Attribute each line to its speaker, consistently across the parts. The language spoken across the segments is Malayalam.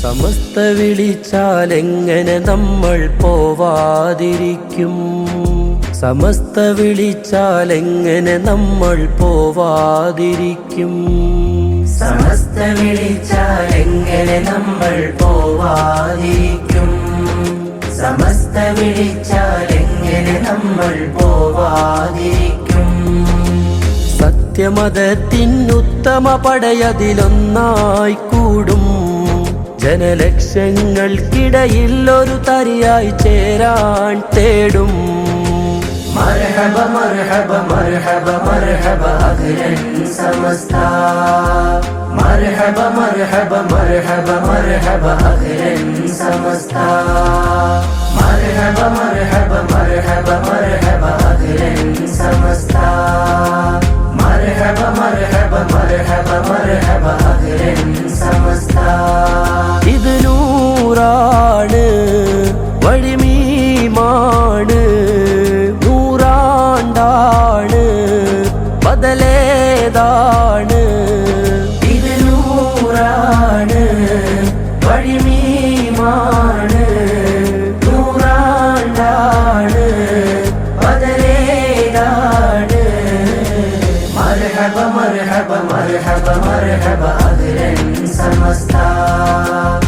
Speaker 1: സമസ്ത വിളിച്ചാൽ എങ്ങനെ നമ്മൾ പോവാതിരിക്കും? സമസ്ത വിളിച്ചാൽ എങ്ങനെ നമ്മൾ പോവാതിരിക്കും? സമസ്ത വിളിച്ചാൽ എങ്ങനെ നമ്മൾ പോവാതിരിക്കും? സമസ്ത വിളിച്ചാൽ എങ്ങനെ നമ്മൾ പോവാതിരിക്കും? സത്യമതത്തിനുത്തമ പടയതിലൊന്നായി കൂടും ജനലക്ഷങ്ങൾക്കിടയിൽ ഒരു തരിയായി ചേരാൻ തേടും മർഹബ മർഹബ മർഹബ മർഹബ അഖിലൻ സമസ്ത മർഹബ മർഹബ മർഹബ മർഹബ അഖിലൻ സമസ്ത മർഹബ മർഹബ മർഹബ മർഹബ അഖിലൻ സമസ്ത മർഹബ മർഹബ മർഹബ മർഹബ അഖിലൻ സമസ്ത നൂറാണ് വഴിമീമാണ് നൂറാണ്ടാണ് ബദലേതാണ് ഇത് നൂറാണ് വഴിമീമാണ് നൂറാണ്ടാണ് ബദലേതാണ് മർഹബ മർഹബ മർഹബ മർഹബ അഖിലൻ സമസ്ത മർഹബ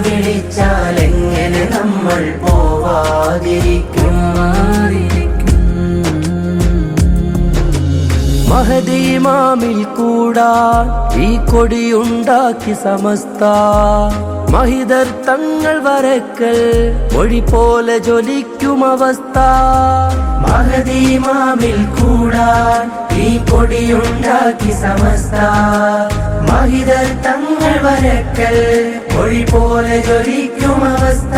Speaker 1: വിളിച്ചാൽ എങ്ങനെ നമ്മൾ പോവാതിരിക്കും? മഹദീമാമിൽ കൂടാൻ ഈ കൊടിയുണ്ടാക്കി സമസ്ത. മഹിതർ തങ്ങൾ വരക്കൽ മൊഴി പോലെ ജ്വലിക്കും അവസ്ഥ. മഹദീമാമിൽ കൂടാൻ ഈ കൊടിയുണ്ടാക്കി സമസ്ത. മഹിതർ തങ്ങൾ വരക്കൽ. മൊഴി പോലെ ജ്വലിക്കും അവസ്ഥ.